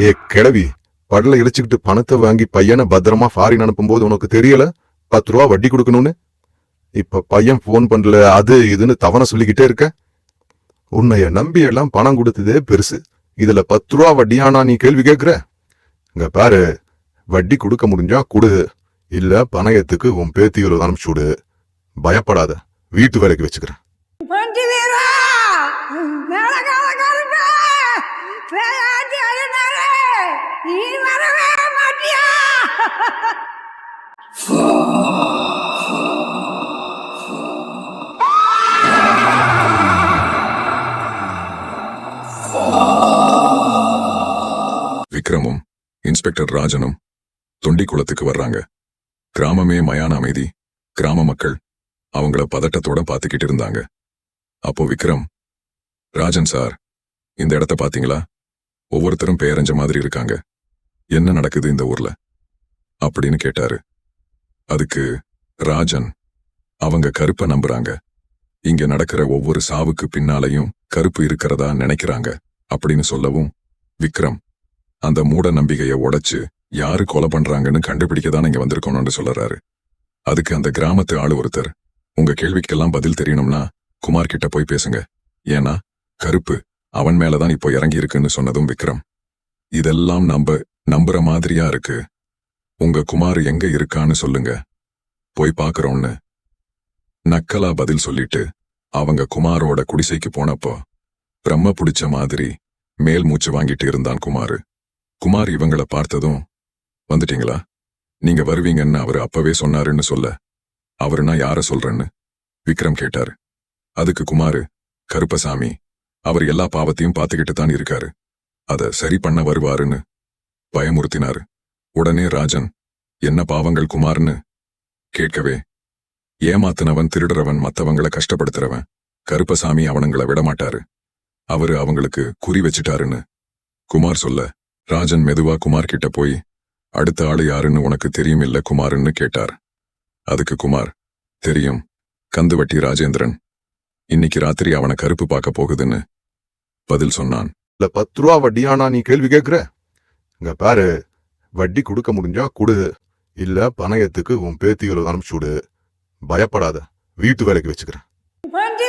ஏ கிழவி படல இடிச்சுக்கிட்டு பணத்தை வாங்கி பையனை பத்திரமா ஃபாரின் அனுப்பும்போது உனக்கு தெரியல? பத்து ரூபா வட்டி கொடுக்கணும்னு? இப்ப பையன் ஃபோன் பண்ணல அது இதுன்னு தவணை சொல்லிக்கிட்டே இருக்க? உன்னைய நம்பி எல்லாம் பணம் கொடுத்ததே பெருசு. இதுல பத்து ரூபா வட்டியானா நீ கேள்வி கேட்குற? இங்க பாரு வட்டி கொடுக்க முடிஞ்சா கொடு. இல்ல பணயத்துக்கு உன் பேத்திகளை அனுப்பிச்சு விடு. பயப்படாத வீட்டு வேலைக்கு வச்சுக்கிறேன். நீ வரவே மாட்டியா? விக்ரமும் இன்ஸ்பெக்டர் ராஜனும் தொண்டிக்குளத்துக்கு வர்றாங்க. கிராமமே மயான அமைதி. கிராம மக்கள் அவங்கள பதட்டத்தோட பார்த்துக்கிட்டு இருந்தாங்க. அப்போ விக்ரம் ராஜன் சார் இந்த இடத்த பாத்தீங்களா ஒவ்வொருத்தரும் பேரஞ்ச மாதிரி இருக்காங்க. என்ன நடக்குது இந்த ஊர்ல? அப்படின்னு கேட்டாரு. அதுக்கு ராஜன் அவங்க கருப்ப நம்புறாங்க. இங்க நடக்கிற ஒவ்வொரு சாவுக்கு பின்னாலையும் கருப்பு இருக்கிறதா நினைக்கிறாங்க அப்படின்னு சொல்லவும் விக்ரம் அந்த மூட நம்பிக்கைய உடைச்சு யாரு கொலை பண்றாங்கன்னு கண்டுபிடிக்க தான் இங்க வந்திருக்கணும்னு சொல்றாரு. அதுக்கு அந்த கிராமத்து ஆள் ஒருத்தர் உங்க கேள்விக்கெல்லாம் பதில் தெரியணும்னா குமார் கிட்ட போய் பேசுங்க. ஏன்னா கருப்பு அவன் மேலதான் இப்போ இறங்கி இருக்குன்னு சொன்னதும் விக்ரம். இதெல்லாம் நம்ப நம்புற மாதிரியா இருக்கு. உங்க குமார் எங்க இருக்கான்னு சொல்லுங்க. போய் பாக்குறோம்னு நக்கலா பதில் சொல்லிட்டு அவங்க குமாரோட குடிசைக்கு போனப்போ பிரம்ம புடிச்ச மாதிரி மேல் மூச்சு வாங்கிட்டு இருந்தான் குமாரு. குமார் இவங்கள பார்த்ததும் வந்துட்டீங்களா? நீங்க வருவீங்கன்னு அவரு அப்பவே சொன்னாருன்னு சொல்ல. அவருனா யார சொல்றேன்னு? விக்ரம் கேட்டாரு. அதுக்கு குமாரு கருப்பசாமி அவர் எல்லா பாவத்தையும் பார்த்துக்கிட்டு தான் இருக்காரு. அத சரி பண்ண வருவாருன்னு. பயமுறுத்தினாரு. உடனே ராஜன் என்ன பாவங்கள் குமார்னு கேட்கவே ஏமாத்துனவன் திருடுறவன் மத்தவங்கள கஷ்டப்படுத்துறவன் கருப்பசாமி அவனுங்கள விடமாட்டாரு. அவரு அவங்களுக்கு குறி வச்சிட்டாருன்னு குமார் சொல்ல ராஜன் மெதுவா குமார் கிட்ட போய் அடுத்த ஆளு யாருன்னு உனக்கு தெரியும் இல்ல குமாருன்னு கேட்டார். அதுக்கு குமார் தெரியும் கந்துவட்டி ராஜேந்திரன். இன்னைக்கு ராத்திரி அவனை கருப்பு பார்க்க போகுதுன்னு பதில் சொன்னான். இல்ல பத்து ரூபா வட்டியானா நீ கேள்வி கேட்கிற? இங்க பாரு வட்டி கொடுக்க முடிஞ்சா கொடு. இல்ல பணயத்துக்கு உன் பேத்திகளை அனுப்பிச்சு விடு பயப்படாத வீட்டு வேலைக்கு வச்சுக்கிறேன். பஞ்சு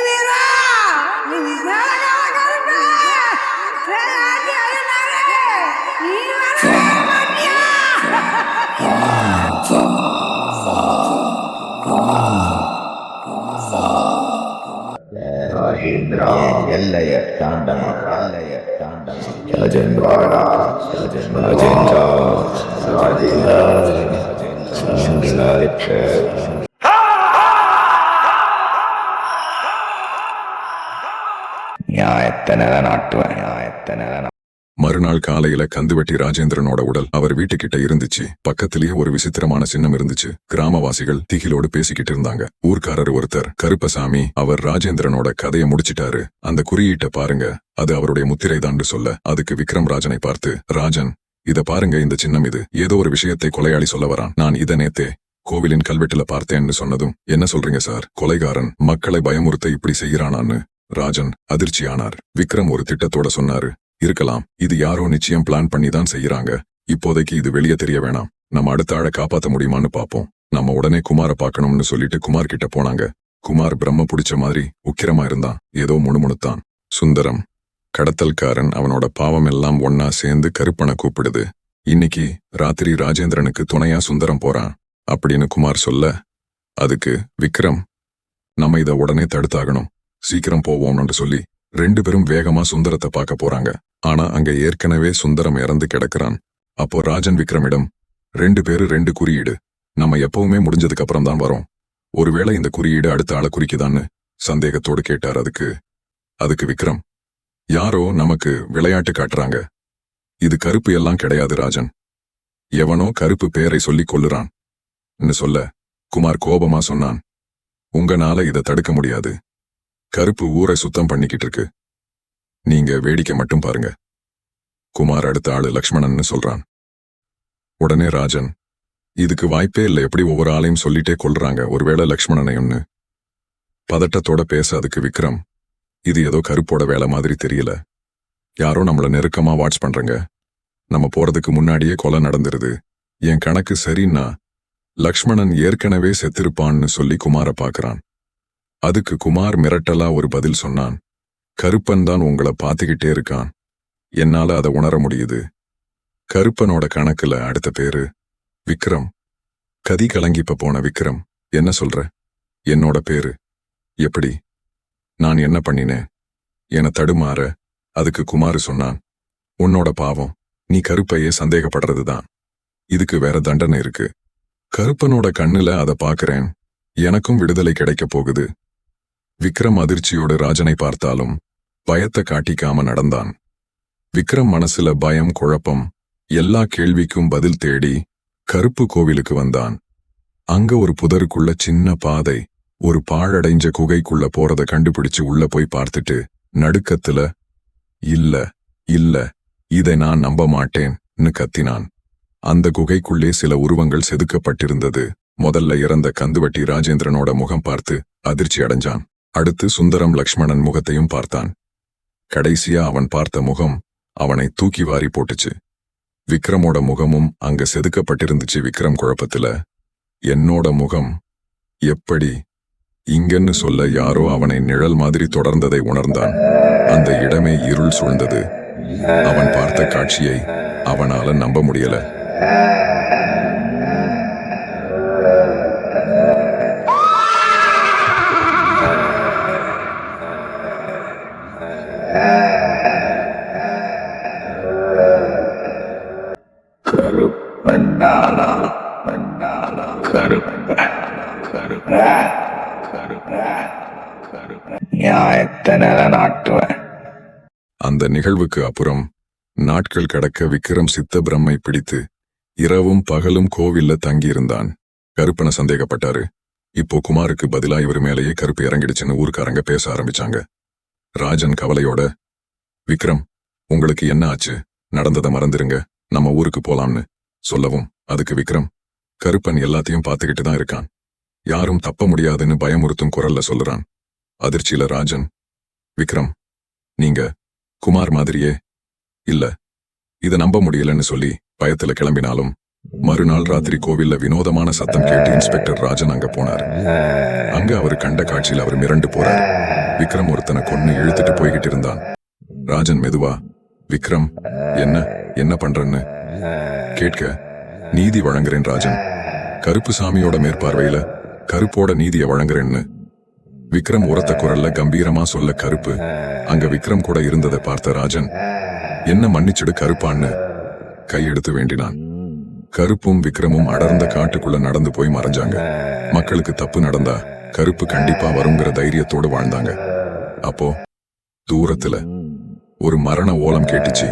தாண்டமா ராஜேந்திரா ராஜேந்திரா ராஜேந்திரா ராஜேந்திரா நியாயத்தை நிலநாட்டுவேன் நியாயத்தை நிலநாட்டுவேன் மறுநாள் காலையில கந்துவட்டி ராஜேந்திரனோட உடல் அவர் வீட்டுக்கிட்ட இருந்துச்சு. பக்கத்திலேயே ஒரு விசித்திரமான சின்னம் இருந்துச்சு. கிராமவாசிகள் திகிலோடு பேசிக்கிட்டு இருந்தாங்க. ஊர்க்காரர் ஒருத்தர் கருப்பசாமி அவர் ராஜேந்திரனோட கதையை முடிச்சிட்டாரு. அந்த குறியீட்டை பாருங்க. அது அவருடைய முத்திரை சொல்ல அதுக்கு விக்ரம் ராஜனை பார்த்து ராஜன் இத பாருங்க இந்த சின்னம் இது. ஏதோ ஒரு விஷயத்தை கொலையாளி சொல்ல வரான். நான் இத நேத்தே கோவிலின் கல்வெட்டுல பார்த்தேன்னு சொன்னதும் என்ன சொல்றீங்க சார்? கொலைகாரன் மக்களை பயமுறுத்த இப்படி செய்கிறானான்னு? ராஜன் அதிர்ச்சியானார். விக்ரம் ஒரு திட்டத்தோட சொன்னாரு இருக்கலாம். இது யாரோ நிச்சயம் பிளான் பண்ணி தான் செய்யறாங்க இப்போதைக்கு இது வெளியே தெரிய வேணாம். நம்ம அடுத்த ஆளை காப்பாத்த முடியுமான்னு பாப்போம். நம்ம உடனே குமார பாக்கணும்னு சொல்லிட்டு குமார் கிட்ட போனாங்க. குமார் பிரம்ம புடிச்ச மாதிரி உக்கிரமா இருந்தான். ஏதோ முணுமுணுத்தான். சுந்தரம். கடத்தல்காரன் அவனோட பாவம் எல்லாம் ஒன்னா சேர்ந்து கருப்பனை கூப்பிடுது. இன்னைக்கு ராத்திரி ராஜேந்திரனுக்கு துணையா சுந்தரம் போறான். அப்படின்னு குமார் சொல்ல அதுக்கு விக்ரம் நம்ம இத உடனே தடுத்தாகணும். சீக்கிரம் போவோம்னு சொல்லி ரெண்டு பேரும் வேகமா சுந்தரத்தை பார்க்க போறாங்க. ஆனா அங்க ஏற்கனவே சுந்தரம் இறந்து கிடக்குறான். அப்போ ராஜன் விக்ரமிடம் ரெண்டு பேரு ரெண்டு குறியீடு. நம்ம எப்பவுமே முடிஞ்சதுக்கு அப்புறம் தான் வரோம். ஒருவேளை இந்த குறியீடு அடுத்த ஆளை குறிக்குதான்னு சந்தேகத்தோடு கேட்டார் அதுக்கு அதுக்கு விக்ரம். யாரோ நமக்கு விளையாட்டு காட்டுறாங்க. இது கருப்பு எல்லாம் கிடையாது ராஜன். எவனோ கருப்பு பேரை சொல்லிக் கொள்ளுறான் சொல்ல குமார் கோபமா சொன்னான். உங்கனால இதை தடுக்க முடியாது. கருப்பு ஊரை சுத்தம் பண்ணிக்கிட்டு இருக்கு. நீங்க வேடிக்கை மட்டும் பாருங்க. குமார் அடுத்த ஆளு லக்ஷ்மணன்னு சொல்றான். உடனே ராஜன் இதுக்கு வாய்ப்பே இல்ல. எப்படி ஒவ்வொரு ஆளையும் சொல்லிட்டே கொள்றாங்க ஒருவேளை லக்ஷ்மணனையும்னு. பதட்டத்தோட பேச அதுக்கு விக்ரம் இது ஏதோ கருப்போட வேலை மாதிரி தெரியல. யாரோ நம்மள நெருக்கமா வாட்ச் பண்றங்க. நம்ம போறதுக்கு முன்னாடியே கொலை நடந்துருது. என் கணக்கு சரின்னா லக்ஷ்மணன் ஏற்கனவே செத்திருப்பான்னு சொல்லி குமார பாக்குறான். அதுக்கு குமார் மிரட்டலா ஒரு பதில் சொன்னான். கருப்பன் தான் உங்களை பார்த்துக்கிட்டே இருக்கான். என்னால அதை உணர முடியுது. கருப்பனோட கணக்குல அடுத்த பேரு விக்ரம். கதி கலங்கிப்ப போன விக்ரம். என்ன சொல்ற? என்னோட பேரு. எப்படி? நான் என்ன பண்ணினேன்? என தடுமாற. அதுக்கு குமாரு சொன்னான். உன்னோட பாவம். நீ கருப்பையே சந்தேகப்படுறதுதான். இதுக்கு வேற தண்டனை இருக்கு. கருப்பனோட கண்ணுல அத பாக்குறேன் எனக்கும் விடுதலை கிடைக்கப் போகுது. விக்ரம் அதிர்ச்சியோடு ராஜனை பார்த்தாலும் பயத்தை காட்டிக்காம நடந்தான். விக்ரம் மனசுல பயம் குழப்பம் எல்லா கேள்விக்கும் பதில் தேடி கருப்பு கோவிலுக்கு வந்தான். அங்க ஒரு புதருக்குள்ள சின்ன பாதை ஒரு பாழடைஞ்ச குகைக்குள்ள போறத கண்டுபிடிச்சு உள்ள போய் பார்த்துட்டு நடுக்கத்துல இல்ல இல்ல இதை நான் நம்ப மாட்டேன்னு கத்தினான். அந்த குகைக்குள்ளே சில உருவங்கள் செதுக்கப்பட்டிருந்தது. முதல்ல இறந்த கந்துவட்டி ராஜேந்திரனோட முகம் பார்த்து அதிர்ச்சி அடைஞ்சான். அடுத்து சுந்தரம் லக்ஷ்மணன் முகத்தையும் பார்த்தான். கடைசியா அவன் பார்த்த முகம் அவனை தூக்கி வாரி போட்டுச்சு. விக்ரமோட முகமும் அங்க செதுக்கப்பட்டிருந்துச்சு விக்ரம் குழப்பத்துல. என்னோட முகம் எப்படி? இங்கன்னு சொல்ல யாரோ அவனை நிழல் மாதிரி தொடர்ந்ததை உணர்ந்தான். அந்த இடமே இருள் சூழ்ந்தது. அவன் பார்த்த காட்சியை அவனால நம்ப முடியல. அந்த நிகழ்வுக்கு அப்புறம் நாட்கள் கடக்க விக்ரம் சித்த பிரம்மை பிடித்து இரவும் பகலும் கோவில்ல தங்கியிருந்தான். கருப்பனை சந்தேகப்பட்டாரு. இப்போ குமாருக்கு பதிலா இவர் மேலேயே கருப்பு இறங்கிடுச்சுன்னு ஊர்க்காரங்க பேச ஆரம்பிச்சாங்க. ராஜன் கவலையோட விக்ரம் உங்களுக்கு என்ன ஆச்சு? நடந்ததை மறந்துருங்க. நம்ம ஊருக்கு போலாம்னு. சொல்லவும் அதுக்கு விக்ரம் கருப்பன் எல்லாத்தையும் பார்த்துக்கிட்டு தான் இருக்கான். யாரும் தப்ப முடியாதுன்னு பயமுறுத்தும் குரல்ல சொல்லுறான் அதிர்ச்சியில ராஜன் விக்ரம் நீங்க குமார் மாதிரியே இல்ல இத நம்ப முடியலன்னு சொல்லி பயத்துல கிளம்பினாலும் மறுநாள் ராத்திரி கோவில்ல வினோதமான சத்தம் கேட்டு இன்ஸ்பெக்டர் ராஜன் அங்க போனார். அங்க அவர் கண்ட காட்சியில் அவர் மிரண்டு போறார். விக்ரம் ஒருத்தனை கொன்னு இழுத்துட்டு போய்கிட்டு இருந்தான். ராஜன் மெதுவா விக்ரம் என்ன என்ன பண்றன்னு? கேட்க நீதி வழங்குறேன் ராஜன். கருப்பு சாமியோட மேற்பார்வையில கருப்போட நீதியை வழங்குறேன்னு. விக்ரம் உரத்த குரல்ல கம்பீரமா சொல்ல கருப்பு. அங்க விக்ரம் கூட இருந்ததை பார்த்த ராஜன் என்ன மன்னிச்சிடு கருப்பான்னு கையெடுத்து வேண்டினான். கருப்பும் விக்ரமும் அடர்ந்த காட்டுக்குள்ள நடந்து போய் மறைஞ்சாங்க. மக்களுக்கு தப்பு நடந்தா கருப்பு கண்டிப்பா வருங்கிற தைரியத்தோடு வாழ்ந்தாங்க. அப்போ தூரத்துல ஒரு மரண ஓலம் கேட்டுச்சு.